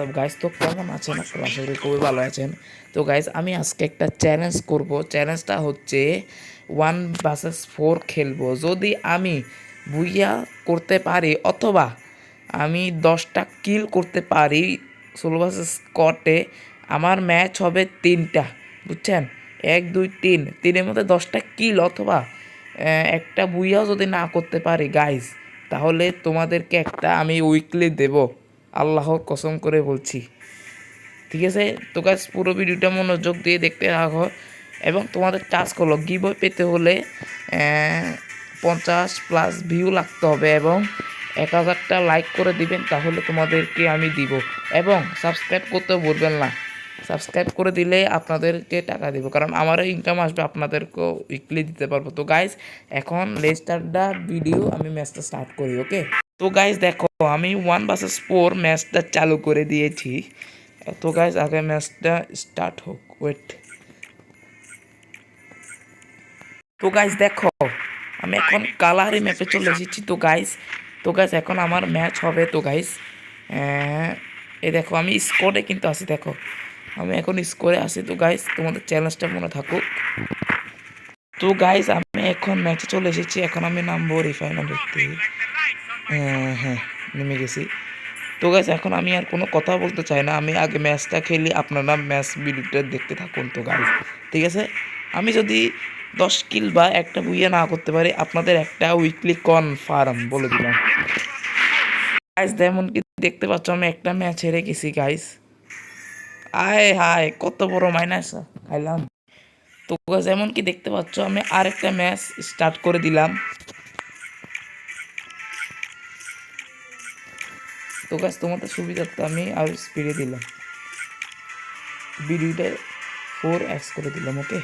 সব গাইজ তো কেমন আছেন? আপনারা আশা করি খুবই ভালো আছেন। তো গাইজ আমি আজকে একটা চ্যালেঞ্জ করব। চ্যালেঞ্জটা হচ্ছে ওয়ান ভার্সেস ফোর খেলব। যদি আমি বুইয়া করতে পারি অথবা আমি দশটা কিল করতে পারি ষোলো ভার্সেস স্কটে আমার ম্যাচ হবে তিনটা, বুঝছেন? এক, দুই, তিন। তিনের মধ্যে দশটা কিল অথবা একটা বুইয়াও যদি না করতে পারি গাইজ তাহলে তোমাদেরকে একটা আমি উইকলি দেব। আল্লাহর কসম করে বলছি। ঠিক আছে? তো গাছ পুরো ভিডিওটা মনোযোগ দিয়ে দেখতে রাখো এবং তোমাদের কাজ করল গিবই পেতে হলে পঞ্চাশ প্লাস ভিউ লাগতে হবে এবং এক হাজারটা লাইক করে দিবেন, তাহলে তোমাদেরকে আমি দিব। এবং সাবস্ক্রাইব করতে বলবেন না। সাবস্ক্রাইব করে দিলে আপনাদেরকে টাকা দিব। কারণ আমারও ইনকাম আসবে, আপনাদেরকেও উইকলি দিতে পারব। তো গাইজ এখন লেস্টারটা ভিডিও আমি ম্যাচটা স্টার্ট করি ওকে তো গাইজ দেখো, আমি ওয়ান ভার্সেস ফোর ম্যাচটা চালু করে দিয়েছি। তো গাইজ আগে ম্যাচটা স্টার্ট হোক ওয়েট তো গাইজ দেখো, আমি এখন কালারি ম্যাপে চলে এসেছি, তো গাইজ তো গাইজ এখন আমার ম্যাচ হবে, তো গাইজ এই দেখো, আমি স্কোরে কিন্তু আছি, দেখো। আমি এখন স্কোরে আছি, তো গাইজ তোমাদের চ্যালেঞ্জটা মনে থাকুক। তো গাইজ আমি এখন ম্যাচে চলে এসেছি, এখন আমি নামবো রিফাইনারিতে হ্যাঁ হ্যাঁ নেমে গেছি। তো গাইজ এখন আমি আর কোনো কথা বলতে চাই না। আমি আগে ম্যাচটা খেলি, আপনারা ম্যাচ ভিডিওটা দেখতে থাকুন তো গাইজ ঠিক আছে? আমি যদি দশ কিল বা একটা বুইয়া না করতে পারি, আপনাদের একটা উইকলি কনফার্ম বলে দিলাম। গাইজ যেমন কি দেখতে পাচ্ছ, আমি একটা ম্যাচ হেরে গেছি গাইজ আয় হায়, কত বড় মাইনাস খাইলাম। তো যেমন কি দেখতে পাচ্ছ, আমি আরেকটা ম্যাচ স্টার্ট করে দিলাম। তো গাছ তোমাদের তো আমি আর স্পিডে দিলাম। ভিডিওটা ফোর অ্যাক্স করে দিলাম ওকে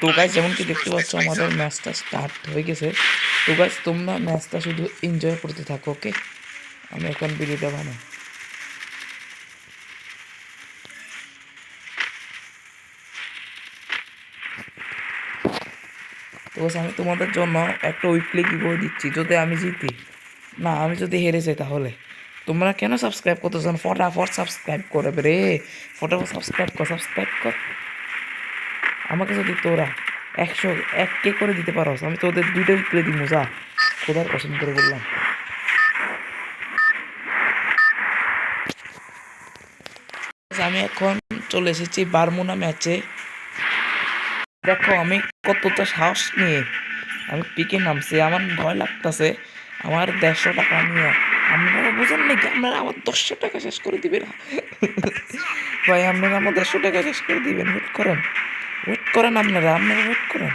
তো গাছ যেমন কি দেখতে পাচ্ছ, আমাদের ম্যাচটা স্টার্ট হয়ে গেছে। তো গাছ তোমরা ম্যাচটা শুধু এনজয় করতে থাকো ওকে আমি এখন ভিডিওটা বানাই। তো আমি তোমাদের জন্য একটা উইকলি করে দিচ্ছি, যদি আমি জিতি। না, আমি যদি হেরে যাই তাহলে। তোমরা কেন সাবস্ক্রাইব করতেছো? না? ফটাফট সাবস্ক্রাইব করবে রে। ফটাফট সাবস্ক্রাইব কর সাবস্ক্রাইব কর। আমাকে যদি তোরা একশো এক কে করে দিতে পারো, আমি তোদের দুইটা উইকলি দিব, যা। খোদার পছন্দ করে বললাম। আমি এখন চলে এসেছি বারমুনা ম্যাচে দেখো, আমি কতটা সাহস নিয়ে আমি পিকে নামছি। আমার ভয় লাগতেছে, আমার দেড়শো টাকা নিয়ে। আপনারা বুঝেন নাকি? আপনারা আমার দশশো টাকা শেষ করে দিবেন। ভাই, আপনারা আমার দেড়শো টাকা শেষ করে দিবেন। ওয়েট করেন। ওয়েট করেন আপনারা আপনারা ওয়েট করেন।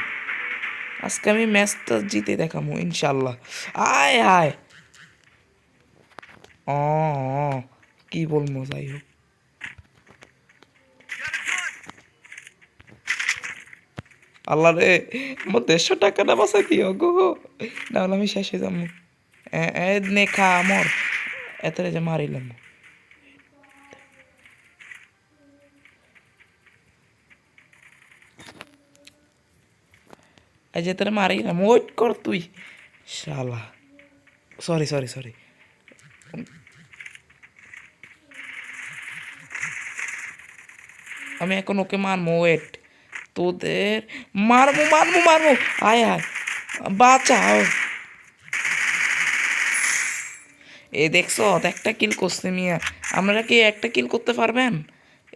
আজকে আমি ম্যাচটা জিতে দেখাবো ইনশাল্লাহ আয় আয়। ও কি বলব, যাই হোক। আল্লাহ রে, আমার দেড়শো টাকা না বাসা দিও, গো। নাহলে আমি শেষ হয়ে যাব এ- এ নে খা আমর এতরে যে মারিলাম এই যে তোরে মারিলাম ওয়েট কর তুই শালা সরি সরি সরি আমি এখন ওকে মারবো ওয়েট তোদের মারবো মারবো মারবো আয় আয় বাঁচাও এ দেখছ একটা কিল করছে মিয়া। আপনারা কি একটা কিল করতে পারবেন?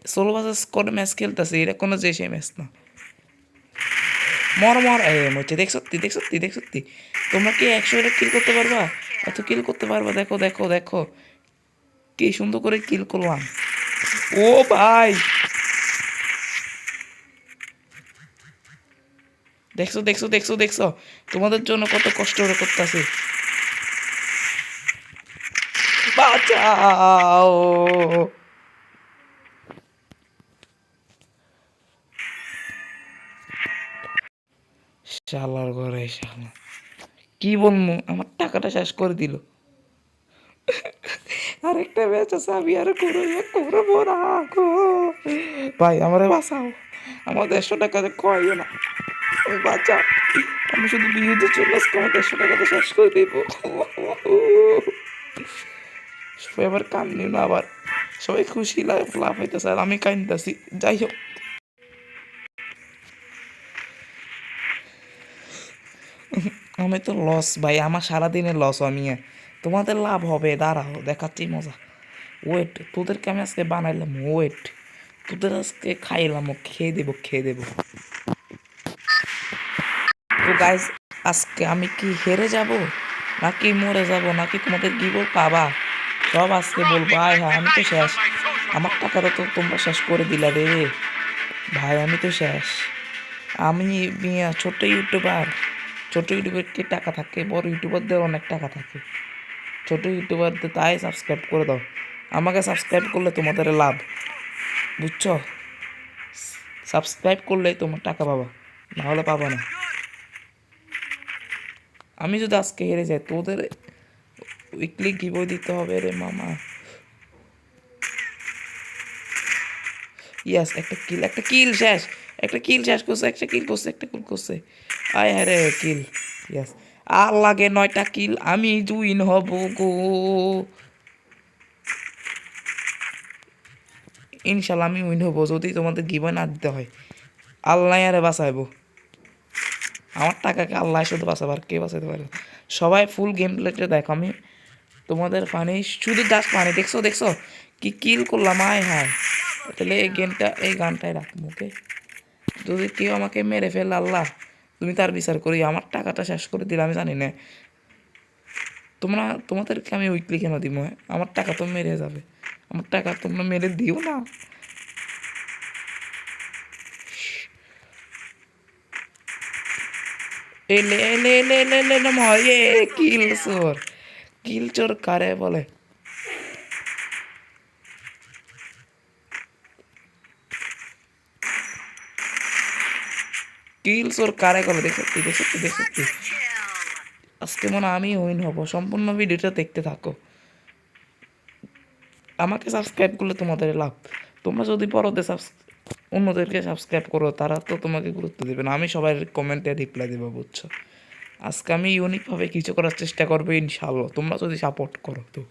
ষোলো বাজার স্কোর ম্যাচ খেলতেছে? এটা কোনো যে সেই ম্যাচ না। মর মর, এ, মরছে। দেখ সত্যি দেখ সত্যি দেখ সত্যি। তোমরা কি একশো এটা কিল করতে পারবা? এত কিল করতে পারবা? দেখো দেখো দেখো। কি সুন্দর করে কিল করলাম। ও ভাই! দেখছ দেখছ দেখছ দেখছ। তোমাদের জন্য কত কষ্ট করে করতেছি। বাঁচাও শালার ঘরে শালা। কি বলব? আমার টাকাটা শেষ করে দিল। আরেকটা ম্যাচ আছে, আমি আর করব না গো। ভাই, আমারে বাঁচাও। আমার দেড়শো টাকা কয়ও না। ওই বাঁচা। আমি শুধু চলে আসব আমার দেড়শো টাকাটা শেষ করে দিব। সবাই আবার কান্দি না আবার। সবাই খুশি লাভ লাভ হইতেছে আর আমি কান্দাছি। যাই হোক। আমি তো লস ভাই, আমার সারাদিনের লস আমি। তোমাদের লাভ হবে, দাঁড়াও, দেখাচ্ছি মজা। ওয়েট তোদেরকে আমি আজকে বানাইলাম ওয়েট তোদের আজকে খাইলাম, ও খেয়ে দেবো খেয়ে দেবো। তো গাইজ আজকে আমি কি হেরে যাব? নাকি মরে যাব? নাকি তোমাদের গিব পাবা? সব আজকে বলব, আয় হ্যাঁ আমি তো শেষ। আমার টাকাটা তো তোমরা শেষ করে দিলা রে। ভাই, আমি তো শেষ। আমি ছোট্ট ইউটিউবার। ছোট ইউটিউবারকে টাকা থাকে? বড় ইউটিউবারদের অনেক টাকা থাকে। ছোট ইউটিউবারদের তাই সাবস্ক্রাইব করে দাও। আমাকে সাবস্ক্রাইব করলে তোমাদের লাভ। বুঝছ? সাবস্ক্রাইব করলেই তোমার টাকা পাবা। নাহলে পাবা না। আমি যদি আজকে হেরে যাই, তোদের উইকলি গিবই দিতে হবে রে মামা। ইয়াস একটা কিল একটা কিল শেষ। একটা কিল শেষ করছে, একটা কিল করছে, একটা কিল করছে। আয় হ্যাঁ রে কিল ইয়াস আর লাগে নয়টা কিল আমি জুইন হব গো। ইনশাল্লাহ আমি উইন হব, যদি তোমাদের গিবই না দিতে হয়। আল্লাহ আরে বাঁচাইবো। আমার টাকাকে আল্লাহ শুধু বাঁচাবার কে বাঁচাতে পারে? সবাই ফুল গেম প্লেটে দেখো, আমি তোমাদের পানি শুধু জাস্ট পানি দেখছ দেখছ কি কিল করলাম আয় হায় তাহলে এই গেমটা এই গানটাই রাখব ওকে যদি কেউ আমাকে মেরে ফেল আল্লাহ তুমি তার বিচার করি আমার টাকাটা শেষ করে দিলে আমি জানি না তোমরা তোমাদেরকে আমি উইকলি কেন দিব হ্যাঁ? আমার টাকা তো মেরে যাবে আমার টাকা তোমরা মেরে দিও না এলে এলে এলে এলে এলে কিল চোর কিল চোর কারে বলে? কিলচোর কারে বলে দেখো আজকে মনে আমি উইন হব। সম্পূর্ণ ভিডিওটা দেখতে থাকো। আমাকে সাবস্ক্রাইব করলে তোমাদের লাভ। তোমরা যদি পরতে অন্যদেরকে সাবস্ক্রাইব করো, তারা তো তোমাকে গুরুত্ব দেবে না। আমি সবাই কমেন্টে রিপ্লাই দেবো, বুঝছ? আজকে আমি ইউনিকভাবে কিছু করার চেষ্টা করব ইনশাল্লাহ তোমরা যদি সাপোর্ট করো তো।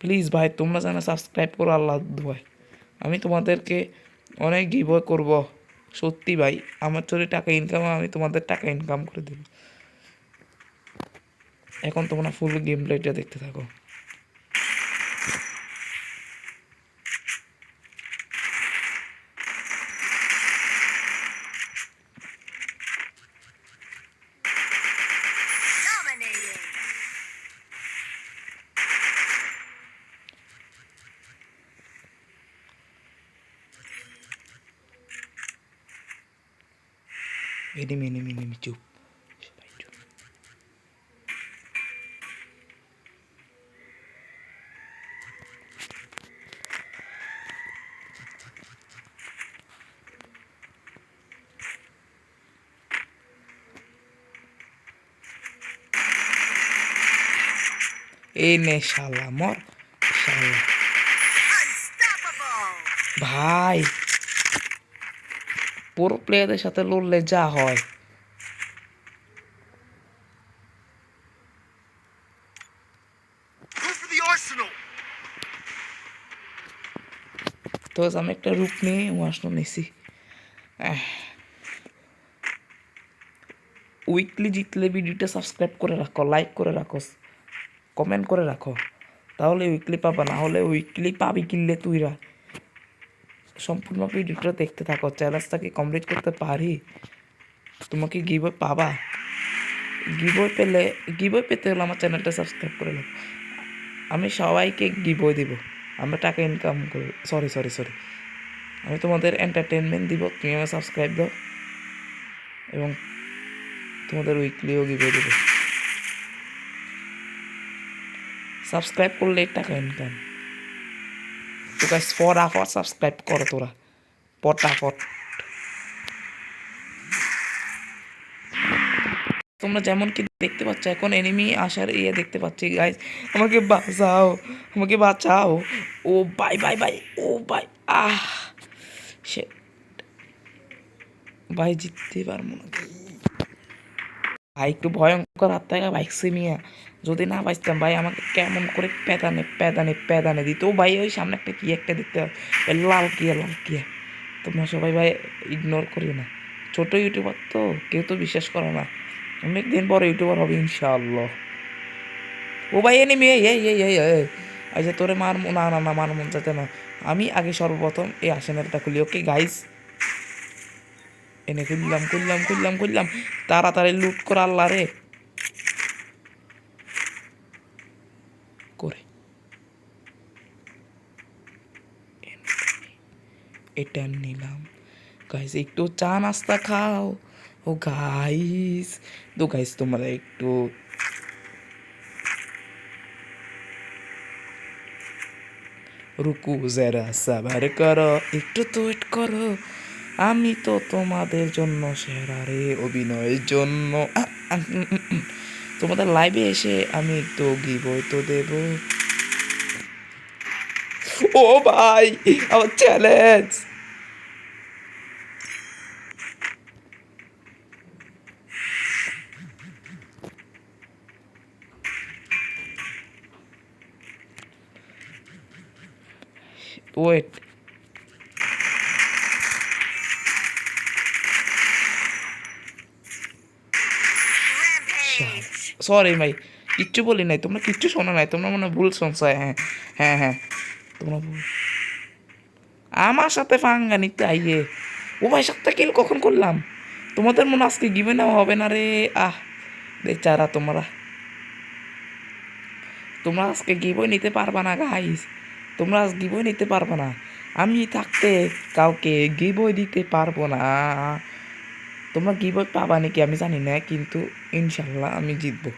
প্লিজ ভাই, তোমরা যেন সাবস্ক্রাইব করো, আল্লাহ ভাই আমি তোমাদেরকে অনেক গিভ করব। সত্যি ভাই, আমার চলে টাকা ইনকাম আমি তোমাদের টাকা ইনকাম করে দেব। এখন তোমরা ফুল গেম প্লেটা দেখতে থাকো। এনিমি এনিমি এনিমি চুপ সবাই চুপ এই নে শালা মর শালা ভাই পুরো প্লেয়ারদের সাথে লড়লে যা হয়! তো আমি একটা রূপ নিয়ে ওয়াশনো নিছি। উইকলি জিতলে ভিডিওটা সাবস্ক্রাইব করে রাখো লাইক করে রাখো কমেন্ট করে রাখো। তাহলে উইকলি পাবা না হলে উইকলি পাবি কিনলে তুইরা। সম্পূর্ণ ভিডিওটা দেখতে থাকো চ্যালেঞ্জটাকে কমপ্লিট করতে পারি? তোমাকে গিবই পাবা? গিবই পেলে গিবই পেতে হলে আমার চ্যানেলটা সাবস্ক্রাইব করে নাও। আমি সবাইকে গিবই দিব। আমরা টাকা ইনকাম করি। সরি সরি সরি আমি তোমাদের এন্টারটেনমেন্ট দিব, তুমি আমার সাবস্ক্রাইব দাও। এবং তোমাদের উইকলিও গিভে দেবো। সাবস্ক্রাইব করলে টাকা ইনকাম তো গাইস ফটাফট সাবস্ক্রাইব করো তোরা পটাফট তোমরা যেমন কি দেখতে পাচ্ছ, এখন এনিমি আসার ইয়ে দেখতে পাচ্ছি গাইস আমাকে বাঁচাও আমাকে বাঁচাও। ও বাই বাই বাই ও বাই আহ সে ভাই জিততে পারব না। ভাই, একটু ভয়ঙ্কর হাত থেকে বাইক সিমিয়া যদি না বাঁচতাম ভাই, আমাকে কেমন করে পেদানে পেদানে পেদানে দিত। ভাই, ওই সামনে একটা কি একটা দেখতে হবে লাল কিয়া লাল কিয়া। তোমরা সবাই ভাই ইগনোর করিও না। ছোট ইউটিউবার তো, কেউ তো বিশ্বাস করে না। অনেক দিন পরে ইউটিউবার হবে ইনশাআল্লাহ। ও ভাই এনে মেয়ে এই এই আচ্ছা তোরে মার না না না মার মন চাইতে না। আমি আগে সর্বপ্রথম এই আসেনারটা খুলি, ওকে গাইস এনে খুললাম খুললাম খুললাম খুললাম। তাড়াতাড়ি লুট করা আল্লাহ রে করে এটা নিলাম। গাইস একটু চা নাস্তা খাও। ও গাইস তো গাইস তোমরা একটু রুকু যারা সাবার করো, একটু তো ওয়েট করো। আমি তো তোমাদের জন্য সেরা রে, অভিনয়ের জন্য। তোমাদের লাইভে এসে আমি একটু গিবই তো দেব। ও ভাই, আমার চ্যালেঞ্জ ওয়েট। সরি ভাই কিচ্ছু বলি নাই তোমরা কিচ্ছু শোনো নাই তোমরা মনে হয় ভুল শুনছো হ্যাঁ হ্যাঁ হ্যাঁ তোমরা ভুল। আমার সাথে ফাঙ্গা নিতে আইয়ে। ও ভাই সাতটা কিল কখন করলাম? তোমাদের মনে হয় আজকে গিবে নেওয়া হবে না রে? আহ বেচারা তোমরা। তোমরা আজকে গিবই নিতে পারবা না গাইস তোমরা গিবই নিতে পারবা না। আমি থাকতে কাউকে গিবই দিতে পারব না। তোমরা গিবই পাবা নাকি আমি জানি না, কিন্তু ইনশাল্লাহ আমি জিতবো।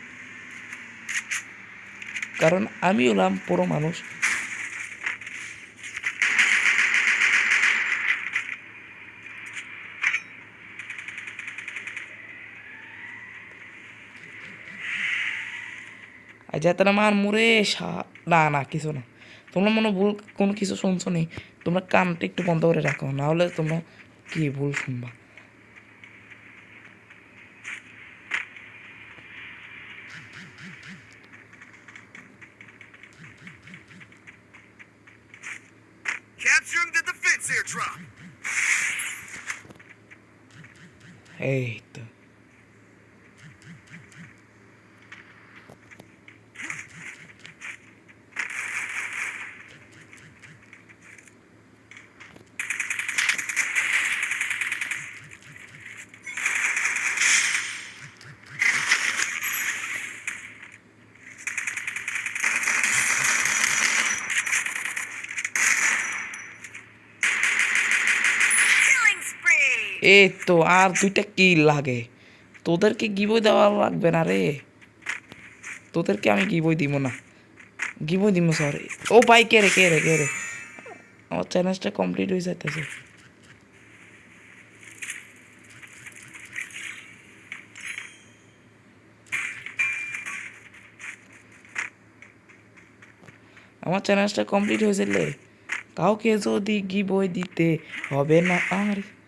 কারণ আমি হলাম পুরো মানুষ। আর যাতে না মার মুরে সা- না না, কিছু না। তোমরা মনে ভুল কোনো কিছু শুনছো নি তোমরা কানটা একটু বন্ধ করে রাখো না হলে তোমরা কি ভুল শুনবা Capturing the defense airdrop. এই তো Killing এই তো আর দুইটা কি লাগে? তোদেরকে গিবই দেওয়া লাগবে না রে। তোদেরকে আমি গিবই দিব না। গিবই দিব সরি ও ভাই, কে রে কে রে কে রে? আমার চ্যালেঞ্জটা কমপ্লিট হয়ে যাইতেছে। আমার চ্যালেঞ্জটা কমপ্লিট হয়েছিলে কাউকে যদি গিবই দিতে হবে না, আর।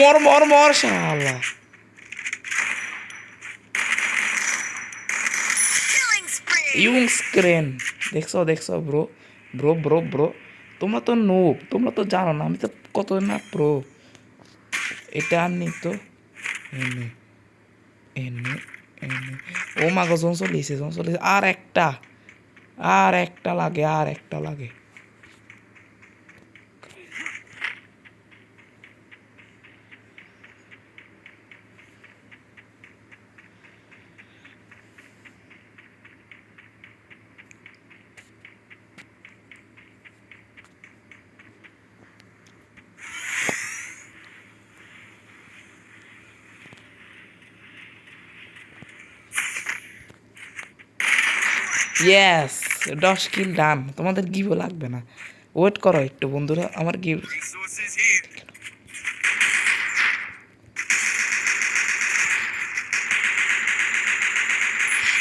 মর মর মর, শালা! ইউং স্ক্রিন দেখছ দেখছ ব্রো ব্রো ব্রো ব্রো তোমরা তো নোব তোমরা তো জানো না, আমি তো কত না প্রো এটা আর নেই তো এনে এনে এনে। ও মাগো জন চলিছে জন চলিছে আর একটা আর একটা লাগে, আর একটা লাগে। ইয়েস দশ কিল ডান তোমাদের গিভও লাগবে না। ওয়েট করো একটু, বন্ধুরা, আমার গিভ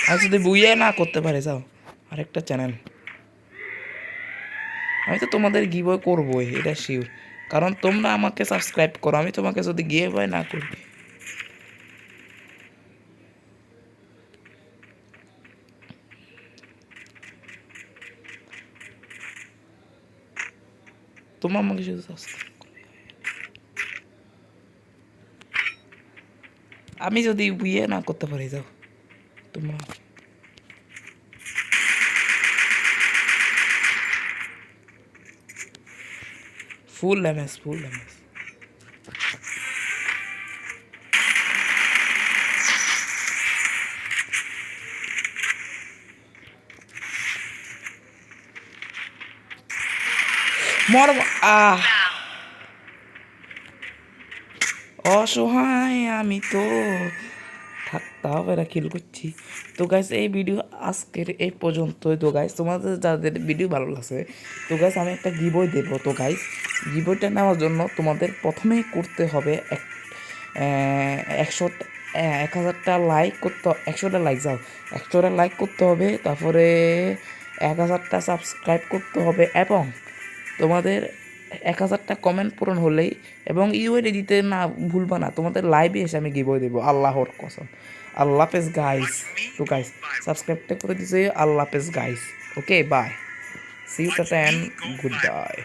আর যদি বুইয়ে না করতে পারে, যাও, আরেকটা চ্যানেল আমি তো তোমাদের গিভ করবোই, এটা শিওর কারণ তোমরা আমাকে সাবস্ক্রাইব করো, আমি তোমাকে যদি গিয়ে বয় না করি তোমরা আমাকে শুধু সাবস্ক্রাইব আমি যদি বিয়ে না করতে পারি যাও তোমরা ফুল এমএস ফুল এমএস মর আহ অসহায় আমি তো থাকতে হবে না কিল করছি। তো গাইস এই ভিডিও আজকের এই পর্যন্তই। তো গাইস তোমাদের যাদের ভিডিও ভালো লাগছে, তো গাইস আমি একটা গিবই দেবো। তো গাইস গিবইটা নেওয়ার জন্য তোমাদের প্রথমেই করতে হবে এক একশো এক হাজারটা লাইক করতে একশোটা লাইক যাও একশোটা লাইক করতে হবে, তারপরে এক হাজারটা সাবস্ক্রাইব করতে হবে, এবং তোমাদের এক হাজারটা কমেন্ট পূরণ হলেই এবং ইউএডি দিতে না ভুলবা না, তোমাদের লাইভে এসে আমি গিবই দেবো, আল্লাহর কসম। আল্লাহ পেস গাইস টু গাইস সাবস্ক্রাইবটা করে দিছে, আল্লাহ pace guys okay bye see you tata and good bye